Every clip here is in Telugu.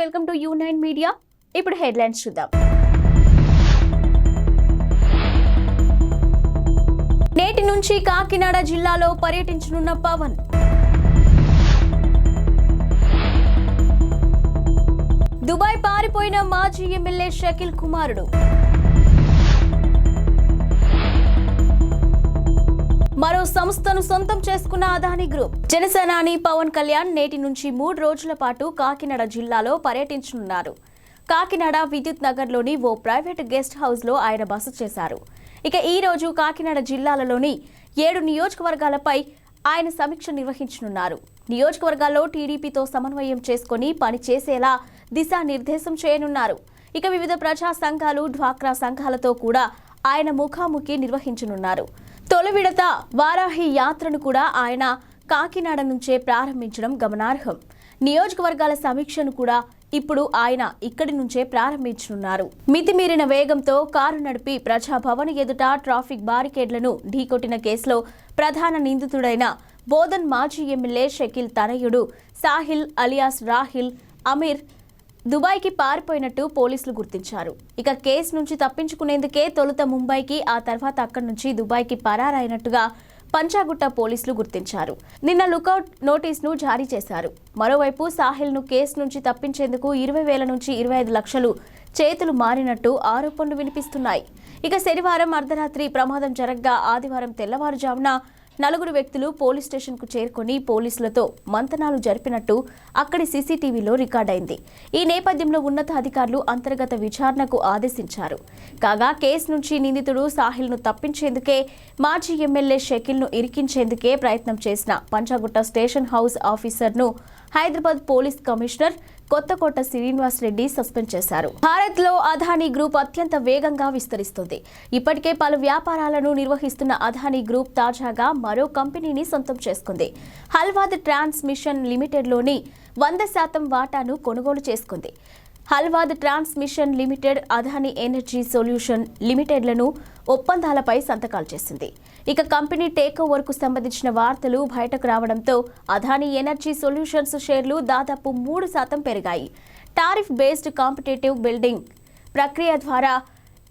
Welcome to U nine media. ఇప్పుడు హెడ్లైన్స్ చూద్దాం. నేటి నుంచి కాకినాడ జిల్లాలో పర్యటించనున్న పవన్. దుబాయ్ పారిపోయిన మాజీ ఎమ్మెల్యే షకిల్ కుమారుడు. మరో సంస్థను సొంతం చేసుకున్న అదాని గ్రూప్. జనసేనాని పవన్ కళ్యాణ్ నేటి నుంచి మూడు రోజుల పాటు కాకినాడ జిల్లాలో పర్యటించనున్నారు. కాకినాడ విద్యుత్ నగర్లోని ఓ ప్రైవేట్ గెస్ట్ హౌస్లో ఆయన బస చేశారు. ఇక ఈ రోజు కాకినాడ జిల్లాలలోని ఏడు నియోజకవర్గాలపై ఆయన సమీక్ష నిర్వహించనున్నారు. నియోజకవర్గాల్లో టీడీపీతో సమన్వయం చేసుకుని పనిచేసేలా దిశానిర్దేశం చేయనున్నారు. ఇక వివిధ ప్రజా సంఘాలు డ్వాక్రా సంఘాలతో కూడా ఆయన ముఖాముఖి నిర్వహించనున్నారు. తొలి విడత వారాహి యాత్రను కూడా ఆయన కాకినాడ నుంచే ప్రారంభించడం గమనార్హం. నియోజకవర్గాల సమీక్షను కూడా ఇప్పుడు ఆయన ఇక్కడి నుంచే ప్రారంభించనున్నారు. మితిమీరిన వేగంతో కారు నడిపి ప్రజాభవన్ ఎదుట ట్రాఫిక్ బారికేడ్లను ఢీకొట్టిన కేసులో ప్రధాన నిందితుడైన బోధన్ మాజీ ఎమ్మెల్యే షకీల్ తనయుడు సాహిల్ అలియాస్ రాహిల్ అమీర్ దుబాయ్కి పారిపోయినట్టు పోలీసులు గుర్తించారు. ఇక కేసు నుంచి తప్పించుకునేందుకే తొలుత ముంబైకి ఆ తర్వాత అక్కడి నుంచి దుబాయ్కి పరారైనట్టుగా పంచాగుట్ట పోలీసులు గుర్తించారు. నిన్న లుకౌట్ నోటీసును జారీ చేశారు. మరోవైపు సాహిల్ను కేసు నుంచి తప్పించేందుకు ఇరవై వేల నుంచి ఇరవై ఐదు లక్షలు చేతులు మారినట్టు ఆరోపణలు వినిపిస్తున్నాయి. ఇక శనివారం అర్ధరాత్రి ప్రమాదం జరగ్గా ఆదివారం తెల్లవారుజామున నలుగురు వ్యక్తులు పోలీస్ స్టేషన్కు చేరుకొని పోలీసులతో మంతనాలు జరిపినట్టు అక్కడి సీసీటీవీలో రికార్డైంది. ఈ నేపథ్యంలో ఉన్నతాధికారులు అంతర్గత విచారణకు ఆదేశించారు. కాగా కేసు నుంచి నిందితుడు సాహిల్ను తప్పించేందుకే మాజీ ఎమ్మెల్యే షకీల్ను ఇరికించేందుకే ప్రయత్నం చేసిన Panjagutta station house ఆఫీసర్ను Hyderabad police commissioner Kothakota Srinivas Reddy suspend చేశారు. భారత్లో అదానీ గ్రూప్ అత్యంత వేగంగా విస్తరిస్తుంది. ఇప్పటికే పలు వ్యాపారాలను నిర్వహిస్తున్న అదానీ గ్రూప్ తాజాగా మరో కంపెనీని సొంతం చేసుకుంది. హల్వాద్ ట్రాన్స్మిషన్ లిమిటెడ్లోని వంద శాతం వాటాను కొనుగోలు చేసుకుంది. Halvad transmission limited Adani energy solution లిమిటెడ్లను ఒప్పందాలపై సంతకాలు చేసింది. ఇక కంపెనీ టేక్ ఓవర్కు సంబంధించిన వార్తలు బయటకు రావడంతో అదాని ఎనర్జీ సొల్యూషన్స్ షేర్లు దాదాపు మూడు శాతం పెరిగాయి. టారిఫ్ బేస్డ్ కాంపిటేటివ్ బిల్డింగ్ ప్రక్రియ ద్వారా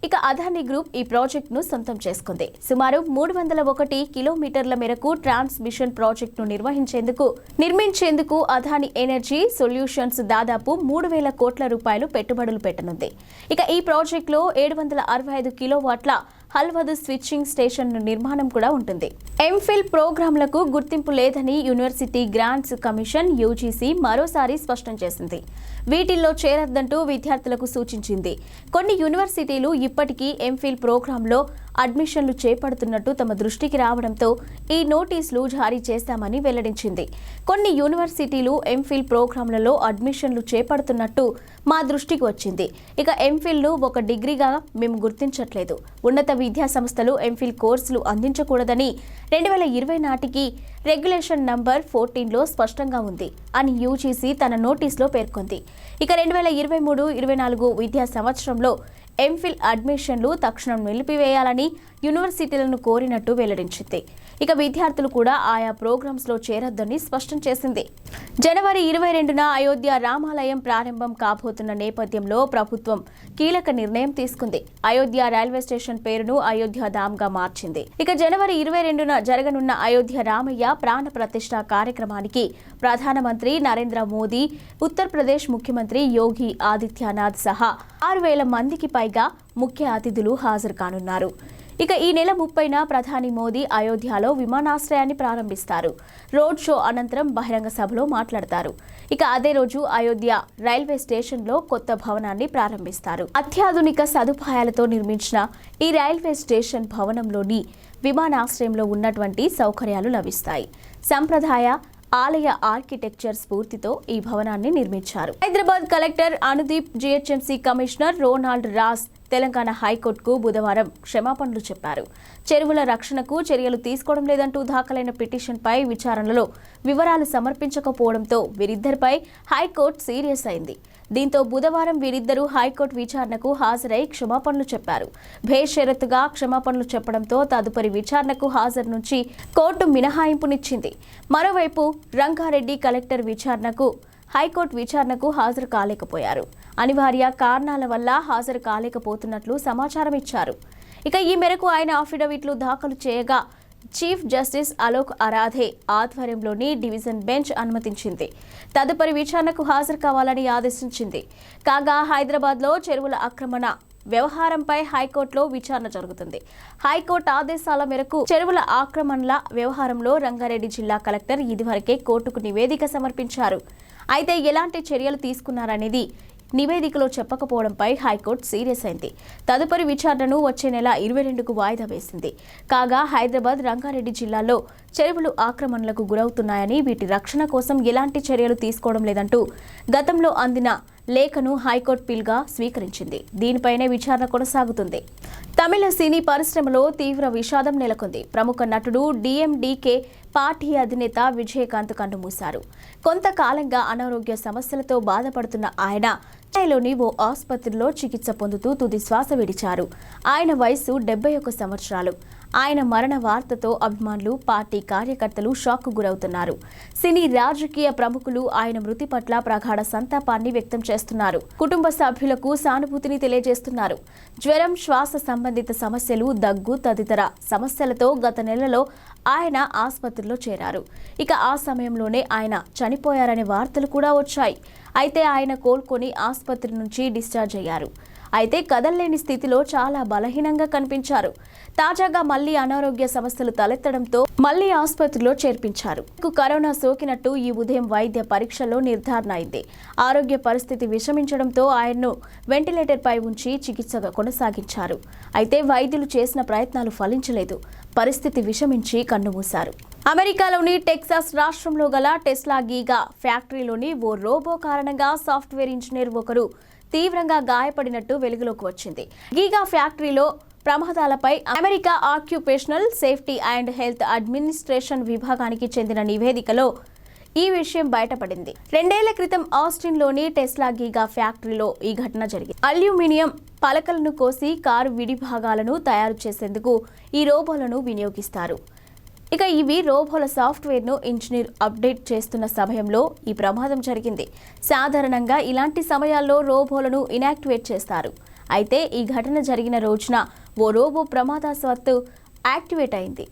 ఇక అదాని గ్రూప్ ఈ ప్రాజెక్టును సొంతం చేసుకుంది. సుమారు మూడు వందల ఒకటి కిలోమీటర్ల మేరకు ట్రాన్స్మిషన్ ప్రాజెక్టును నిర్వహించేందుకు నిర్మించేందుకు అదాని ఎనర్జీ సొల్యూషన్స్ దాదాపు మూడు వేల కోట్ల రూపాయలు పెట్టుబడులు పెట్టనుంది. ఇక ఈ ప్రాజెక్టులో ఏడు వందల అరవై ఐదు కిలోవాట్ల హల్వదు స్విచ్చింగ్ స్టేషన్ నిర్మాణం కూడా ఉంటుంది. ఎంఫిల్ ప్రోగ్రాంలకు గుర్తింపు లేదని యూనివర్సిటీ గ్రాంట్స్ కమిషన్ యూజీసీ మరోసారి స్పష్టం చేసింది. వీటిల్లో చేరొద్దంటూ విద్యార్థులకు సూచించింది. కొన్ని యూనివర్సిటీలు ఇప్పటికీ ఎంఫిల్ ప్రోగ్రాంలో అడ్మిషన్లు చేపడుతున్నట్టు తమ దృష్టికి రావడంతో ఈ నోటీసులు జారీ చేశామని వెల్లడించింది. కొన్ని యూనివర్సిటీలు ఎంఫిల్ ప్రోగ్రాంలలో అడ్మిషన్లు చేపడుతున్నట్టు మా దృష్టికి వచ్చింది. ఇక ఎంఫిల్ను ఒక డిగ్రీగా మేము గుర్తించట్లేదు. ఉన్నత విద్యా సంస్థలు ఎంఫిల్ కోర్సులు అందించకూడదని రెండు వేల ఇరవై నాటికి రెగ్యులేషన్ నంబర్ ఫోర్టీన్లో స్పష్టంగా ఉంది అని యూజీసీ తన నోటీసులో పేర్కొంది. ఇక రెండు వేల ఇరవై మూడు ఇరవై నాలుగు విద్యా సంవత్సరంలో ఎంఫిల్ అడ్మిషన్లు తక్షణం నిలిపివేయాలని యూనివర్సిటీలను కోరినట్టు వెల్లడించింది. ఇక విద్యార్థులు కూడా ఆయా ప్రోగ్రామ్స్లో చేరొద్దని స్పష్టం చేసింది. జనవరి ఇరవై రెండున అయోధ్య రామాలయం ప్రారంభం కాబోతున్న నేపథ్యంలో ప్రభుత్వం కీలక నిర్ణయం తీసుకుంది. అయోధ్య రైల్వే స్టేషన్ పేరును అయోధ్య ధామ్గా మార్చింది. ఇక జనవరి ఇరవై రెండున జరగనున్న అయోధ్య రామయ్య ప్రాణ ప్రతిష్ట కార్యక్రమానికి ప్రధానమంత్రి నరేంద్ర మోదీ ఉత్తరప్రదేశ్ ముఖ్యమంత్రి యోగి ఆదిత్యనాథ్ సహా ఆరు వేల మందికి పైగా ముఖ్య అతిథులు హాజరు కానున్నారు. ఇక ఈ నెల ముప్పైన ప్రధాని మోదీ అయోధ్యలో విమానాశ్రయాన్ని ప్రారంభిస్తారు. రోడ్ షో అనంతరం బహిరంగ సభలో మాట్లాడతారు. ఇక అదే రోజు అయోధ్య రైల్వే స్టేషన్లో కొత్త భవనాన్ని ప్రారంభిస్తారు. అత్యాధునిక సదుపాయాలతో నిర్మించిన ఈ రైల్వే స్టేషన్ భవనంలోని విమానాశ్రయంలో ఉన్నటువంటి సౌకర్యాలు లభిస్తాయి. సంప్రదాయ ఆలయ ఆర్కిటెక్చర్ స్ఫూర్తితో ఈ భవనాన్ని నిర్మించారు. Hyderabad collector Anudeep GHMC commissioner Ronald Ross Telangana హైకోర్టుకు బుధవారం క్షమాపణలు చెప్పారు. చెరువుల రక్షణకు చర్యలు తీసుకోవడం లేదంటూ దాఖలైన పిటిషన్పై విచారణలో వివరాలు సమర్పించకపోవడంతో వీరిద్దరిపై హైకోర్టు సీరియస్ అయింది. దీంతో బుధవారం వీరిద్దరూ హైకోర్టు విచారణకు హాజరై క్షమాపణలు చెప్పారు. భేషరత్తుగా క్షమాపణలు చెప్పడంతో తదుపరి విచారణకు హాజరు నుంచి కోర్టు మినహాయింపునిచ్చింది. మరోవైపు రంగారెడ్డి కలెక్టర్ విచారణకు హైకోర్టు విచారణకు హాజరు కాలేకపోయారు. అనివార్య కారణాల వల్ల హాజరు కాలేకపోతున్నట్లు సమాచారం ఇచ్చారు ఇక ఈ మేరకు ఆయన అఫిడవిట్లు దాఖలు చేయగా చీఫ్ జస్టిస్ అలోక్ అరాధే ఆధ్వర్యంలోని డివిజన్ బెంచ్ అనుమతించింది. తదుపరి విచారణకు హాజరు కావాలని ఆదేశించింది. కాగా హైదరాబాద్లో చెరువుల ఆక్రమణ వ్యవహారంపై హైకోర్టులో విచారణ జరుగుతుంది. హైకోర్టు ఆదేశాల మేరకు చెరువుల ఆక్రమణల వ్యవహారంలో రంగారెడ్డి జిల్లా కలెక్టర్ ఇదివరకే కోర్టుకు నివేదిక సమర్పించారు. అయితే ఎలాంటి చర్యలు తీసుకున్నారనేది నివేదికలో చెప్పకపోవడంపై హైకోర్టు సీరియస్ అయింది. తదుపరి విచారణను వచ్చే నెల ఇరవై రెండుకు వాయిదా వేసింది. కాగా హైదరాబాద్ రంగారెడ్డి జిల్లాలో చెరువులు ఆక్రమణలకు గురవుతున్నాయని వీటి రక్షణ కోసం ఎలాంటి చర్యలు తీసుకోవడం లేదంటూ గతంలో అందిన లేఖను హైకోర్టు పిల్గా స్వీకరించింది. దీనిపైనే విచారణ కొనసాగుతుంది. తమిళ సినీ పరిశ్రమలో తీవ్ర విషాదం నెలకొంది. ప్రముఖ నటుడు డిఎండికే పార్టీ అధినేత విజయకాంత్ కన్నుమూశారు. కొంతకాలంగా అనారోగ్య సమస్యలతో బాధపడుతున్న ఆయన చెన్నైలోని ఓ ఆసుపత్రిలో చికిత్స పొందుతూ తుది శ్వాస విడిచారు. ఆయన వయసు డెబ్బై ఒక్క సంవత్సరాలు. ఆయన మరణ వార్తతో అభిమానులు పార్టీ కార్యకర్తలు షాక్కు గురవుతున్నారు. సినీ రాజకీయ ప్రముఖులు ఆయన మృతి పట్ల ప్రగాఢ సంతాపాన్ని వ్యక్తం చేస్తున్నారు. కుటుంబ సభ్యులకు సానుభూతిని తెలియజేస్తున్నారు. జ్వరం శ్వాస సంబంధిత సమస్యలు దగ్గు తదితర సమస్యలతో గత నెలలో ఆయన ఆసుపత్రిలో చేరారు. ఇక ఆ సమయంలోనే ఆయన చనిపోయారనే వార్తలు కూడా వచ్చాయి. అయితే ఆయన కోలుకొని ఆసుపత్రి నుంచి డిశ్చార్జ్ అయ్యారు. అయితే కదల్లేని స్థితిలో చాలా బలహీనంగా కనిపించారు. తాజాగా మళ్ళీ అనారోగ్య సమస్యలు తలెత్తడంతో మళ్ళీ ఆసుపత్రిలో చేర్పించారు. కరోనా సోకినట్టు ఈ ఉదయం వైద్య పరీక్షలో నిర్ధారణ అయింది. ఆరోగ్య పరిస్థితి విషమించడంతో ఆయన్ను వెంటిలేటర్ పై ఉంచి చికిత్సగా కొనసాగించారు. అయితే వైద్యులు చేసిన ప్రయత్నాలు ఫలించలేదు. పరిస్థితి విషమించి కన్నుమూశారు. అమెరికాలోని టెక్సాస్ రాష్ట్రంలో గల టెస్లా గీగా ఫ్యాక్టరీలోని ఓ రోబో కారణంగా సాఫ్ట్వేర్ ఇంజనీర్ ఒకరు తీవ్రంగా గాయపడినట్టు వెలుగులోకి వచ్చింది. గీగా ఫ్యాక్టరీలో ప్రమాదాలపై America occupational safety and health administration విభాగానికి చెందిన నివేదికలో ఈ విషయం బయటపడింది. రెండేళ్ళ క్రితం ఆస్టిన్లోని టెస్లా గీగా ఫ్యాక్టరీలో ఈ ఘటన జరిగింది. అల్యూమినియం పలకలను కోసి కారు విడి భాగాలను తయారు చేసేందుకు ఈ రోబోలను వినియోగిస్తారు. ఇక ఇవి రోబోల సాఫ్ట్వేర్ను ఇంజనీర్ అప్డేట్ చేస్తున్న సమయంలో ఈ ప్రమాదం జరిగింది. సాధారణంగా ఇలాంటి సమయాల్లో రోబోలను ఇనాక్టివేట్ చేస్తారు. అయితే ఈ ఘటన జరిగిన రోజున ఓ రోబో ప్రమాదవత్తు యాక్టివేట్ అయింది.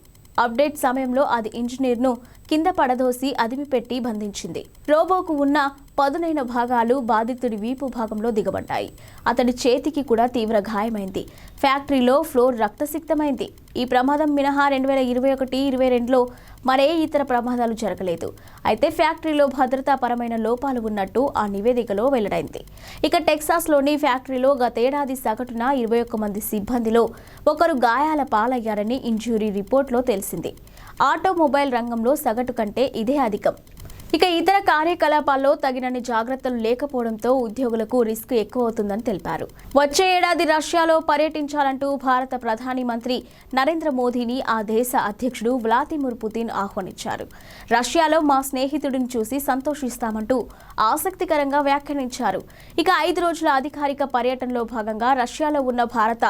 అప్డేట్ సమయంలో అది ఇంజనీర్ను కింద పడదోసి అదిమిపెట్టి బంధించింది. రోబోకు ఉన్న పదునైన భాగాలు బాధితుడి వీపు భాగంలో దిగబడ్డాయి. అతడి చేతికి కూడా తీవ్ర గాయమైంది. ఫ్యాక్టరీలో ఫ్లోర్ రక్తసిక్తమైంది. ఈ ప్రమాదం మినహా రెండు వేల ఇరవై ఒకటి ఇరవై రెండులో మరే ఇతర ప్రమాదాలు జరగలేదు. అయితే ఫ్యాక్టరీలో భద్రతాపరమైన లోపాలు ఉన్నట్టు ఆ నివేదికలో వెల్లడైంది. ఇక టెక్సాస్లోని ఫ్యాక్టరీలో గతేడాది సగటున ఇరవై ఒక్క మంది సిబ్బందిలో ఒకరు గాయాల పాలయ్యారని ఇంజ్యూరీ రిపోర్ట్లో తెలిసింది. ఆటోమొబైల్ రంగంలో సగటు కంటే ఇదే అధికం. ఇక ఇతర కార్యకలాపాల్లో తగినన్ని జాగ్రత్తలు లేకపోవడంతో ఉద్యోగులకు రిస్క్ ఎక్కువ అవుతుందని తెలిపారు. వచ్చే ఏడాది రష్యాలో పర్యటించాలంటూ భారత ప్రధాని మంత్రి నరేంద్ర మోదీని ఆ దేశ అధ్యక్షుడు వ్లాదిమిర్ పుతిన్ ఆహ్వానించారు. రష్యాలో మా స్నేహితుడిని చూసి సంతోషిస్తామంటూ ఆసక్తికరంగా వ్యాఖ్యానించారు. ఇక ఐదు రోజుల అధికారిక పర్యటనలో భాగంగా రష్యాలో ఉన్న భారత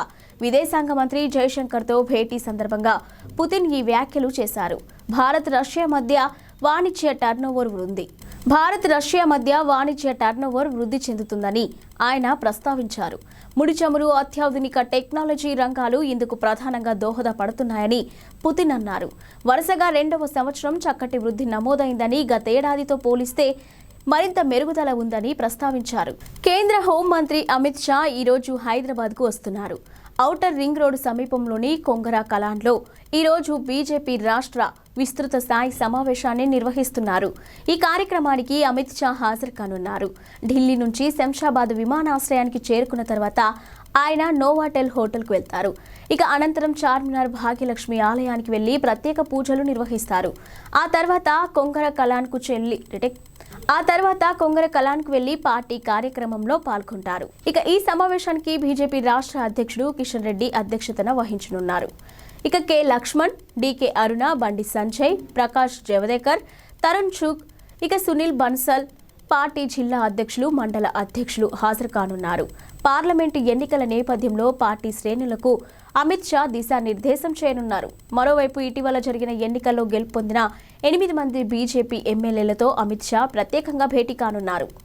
విదేశాంగ మంత్రి జయశంకర్తో భేటీ సందర్భంగా పుతిన్ ఈ వ్యాఖ్యలు చేశారు. భారత్ రష్యా మధ్య వాణిజ్య టర్నోవర్ ఉంది భారత్ రష్యా మధ్య వాణిజ్య టర్నోవర్ వృద్ధి చెందుతుందని ఆయన ప్రస్తావించారు. ముడి చమురు అత్యాధునిక టెక్నాలజీ రంగాలు ఇందుకు ప్రధానంగా దోహదపడుతున్నాయని పుతిన్ అన్నారు. వరుసగా రెండవ సంవత్సరం చక్కటి వృద్ధి నమోదైందని గతేడాదితో పోలిస్తే మరింత మెరుగుదల ఉందని ప్రస్తావించారు. కేంద్ర హోంమంత్రి అమిత్ షా ఈరోజు హైదరాబాద్కు వస్తున్నారు. ఔటర్ రింగ్ రోడ్డు సమీపంలోని కొంగరా కలాన్లో ఈరోజు బీజేపీ రాష్ట్ర విస్తృత స్థాయి సమావేశాన్ని నిర్వహిస్తున్నారు. ఈ కార్యక్రమానికి అమిత్ షా హాజరు కానున్నారు. ఢిల్లీ నుంచి శంషాబాద్ విమానాశ్రయానికి చేరుకున్న తర్వాత ఆయన నోవాటెల్ హోటల్కు వెళ్తారు. ఇక అనంతరం చార్మినార్ భాగ్యలక్ష్మి ఆలయానికి వెళ్ళి ప్రత్యేక పూజలు నిర్వహిస్తారు. ఆ తర్వాత కొంగర కలాన్కు చెల్లి రిటెక్ ఆ తర్వాత కొంగర కలాన్కు వెళ్ళి పార్టీ కార్యక్రమంలో పాల్గొంటారు. ఇక ఈ సమావేశానికి బీజేపీ రాష్ట్ర అధ్యక్షుడు కిషన్ రెడ్డి అధ్యక్షతన వహించనున్నారు. ఇక కె లక్ష్మణ్ డికే అరుణ బండి సంజయ్ ప్రకాష్ జవదేకర్ తరుణ్ చుక్ ఇక సునీల్ బన్సల్ పార్టీ జిల్లా అధ్యక్షులు మండల అధ్యక్షులు హాజరు కానున్నారు పార్లమెంటు ఎన్నికల నేపథ్యంలో పార్టీ శ్రేణులకు అమిత్ షా దిశానిర్దేశం చేయనున్నారు. మరోవైపు ఇటీవల జరిగిన ఎన్నికల్లో గెలుపొందిన ఎనిమిది మంది బీజేపీ ఎమ్మెల్యేలతో అమిత్ షా ప్రత్యేకంగా భేటీ కానున్నారు.